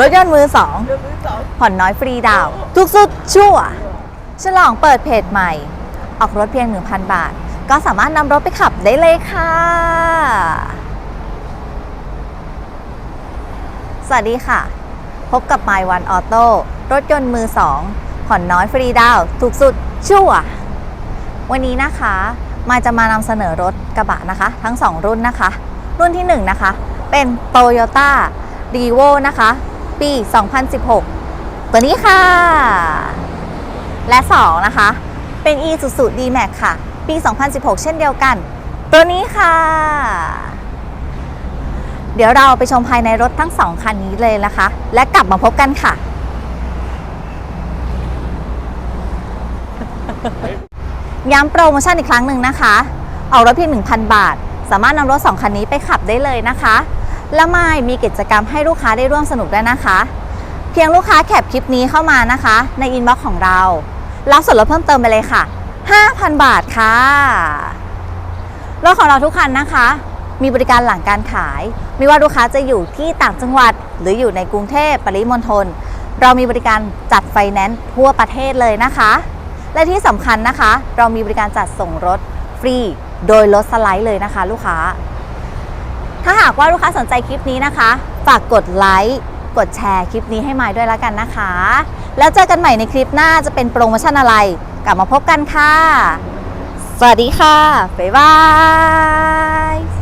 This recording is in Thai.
รถยนต์มือสองเรื่องมือสองผ่อนน้อยฟรีดาวน์ทุกสุดชั่ว ฉลองเปิดเพจใหม่ ออกรถเพียง 1,000 บาท ก็สามารถนำรถไปขับได้เลยค่ะ สวัสดีค่ะ พบกับ My One Auto รถยนต์มือ2ผ่อนน้อยฟรีดาวน์ถูกสุดชั่ว วันนี้นะคะมายจะมานำเสนอรถกระบะนะคะ ทั้ง 2 รุ่นนะคะ รุ่นที่ 1 นะคะ เป็น Toyota r e v o นะคะ ปี 2016 ตัวนี้ค่ะ และ 2 นะคะ เป็น Isuzu D-Max ค่ะ ปี 2016 เช่นเดียวกัน ตัวนี้ค่ะ เดี๋ยวเราไปชมภายในรถทั้ง 2 คันนี้เลยนะคะ และกลับมาพบกันค่ะ ย้ำโปรโมชั่นอีกครั้งหนึ่งนะคะออกรถเพียง 1,000 บาท สามารถนำรถ 2 คันนี้ไปขับได้เลยนะคะ และไม่มีกิจกรรมให้ลูกค้าได้ร่วมสนุกด้วยนะคะ เพียงลูกค้าแคปคลิปนี้เข้ามานะคะ ในอินบ็อกซ์ของเรารับส่วนลดเพิ่มเติมไปเลยค่ะ 5,000 บาทค่ะรถของเราทุกคันนะคะ มีบริการหลังการขาย ไม่ว่าลูกค้าจะอยู่ที่ต่างจังหวัด หรืออยู่ในกรุงเทพปริมณฑลเรามีบริการจัดไฟแนนซ์ทั่วประเทศเลยนะคะ และที่สำคัญนะคะ เรามีบริการจัดส่งรถฟรี โดยรถสไลด์เลยนะคะ ลูกค้า ถ้าหากว่าลูกค้าสนใจคลิปนี้นะคะ ฝากกดไลค์กดแชร์คลิปนี้ให้มายด้วยแล้วกันนะคะ แล้วเจอกันใหม่ในคลิปหน้าจะเป็นโปรโมชั่นอะไร กลับมาพบกันค่ะ สวัสดีค่ะ บ๊ายบาย